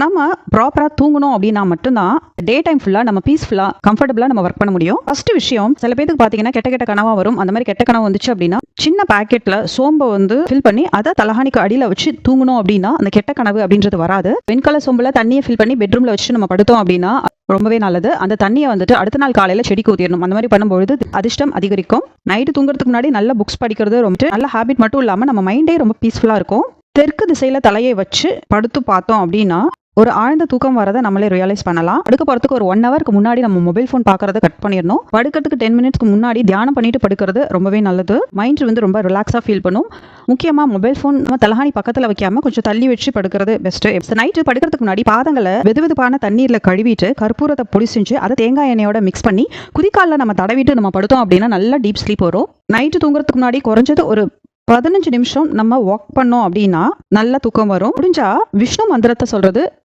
நம்ம ப்ராப்பராக தூங்கணும் அப்படின்னா மட்டும்தான் டே டைம் ஃபுல்லாக நம்ம பீஸ்ஃபுல்லாக கம்ஃபர்டபுளாக நம்ம ஒர்க் பண்ண முடியும். ஃபர்ஸ்ட் விஷயம் சில பேருக்கு பார்த்தீங்கன்னா கெட்ட கெட்ட கனவா வரும். அந்த மாதிரி கெட்ட கனவு வந்துச்சு அப்படின்னா சின்ன பாக்கெட்டில் சோம்பை வந்து ஃபில் பண்ணி அதை தலகாணிக்கு அடியில் வச்சு தூங்கணும் அப்படின்னா அந்த கெட்ட கனவு அப்படின்றது வராது. வெண்கல சோம்பில் தண்ணியை ஃபில் பண்ணி பெட்ரூமில் வச்சு நம்ம படுத்தோம் அப்படின்னா ரொம்பவே நல்லது. அந்த தண்ணியை வந்துட்டு அடுத்த நாள் காலையில் செடிக்கு ஊத்திடணும் அந்த மாதிரி பண்ணும்பொழுது அதிர்ஷ்டம் அதிகரிக்கும். நைட்டு தூங்குறதுக்கு முன்னாடி நல்ல புக்ஸ் படிக்கிறது ரொம்ப நல்ல ஹாபிட் மட்டும் இல்லாமல் நம்ம மைண்டே ரொம்ப பீஸ்ஃபுல்லாக இருக்கும். தெற்கு திசையில் தலையை வச்சு படுத்து பார்த்தோம் அப்படின்னா ஒரு ஆழ்ந்த தூக்கம் வரதை நம்மளே ரியலைஸ் பண்ணலாம். படுக்க போறதுக்கு ஒரு ஒன் ஹவருக்கு முன்னாடி நம்ம மொபைல் ஃபோன் பார்க்கறத கட் பண்ணிடணும். படுக்கிறதுக்கு டென் மினிட்ஸ்க்கு முன்னாடி தியானம் பண்ணிட்டு படுக்கிறது ரொம்பவே நல்லது. மைண்ட் வந்து ரொம்ப ரிலாக்ஸாக ஃபீல் பண்ணும். முக்கியமா மொபைல் ஃபோன் நம்ம தலகாணி பக்கத்துல வைக்காம கொஞ்சம் தள்ளி வச்சு படுக்கிறது பெஸ்ட் நைட்டு படுக்கிறதுக்கு முன்னாடி பாதங்களை வெதுவெதுப்பான தண்ணீர்ல கழுவிட்டு கற்பூரத்தை பொடி செஞ்சு அதை தேங்காய் எண்ணெயோட மிக்ஸ் பண்ணி குதிக்காலில் நம்ம தடவிட்டு நம்ம படுத்தோம் அப்படின்னா நல்லா டீப் ஸ்லீப் வரும். நைட்டு தூங்குறதுக்கு முன்னாடி குறைஞ்சது ஒரு பதினஞ்சு நிமிஷம் நம்ம வாக் பண்ணோம் அப்படின்னா நல்ல தூக்கம் வரும். முடிஞ்சா விஷ்ணு மந்திரத்தை சொல்றது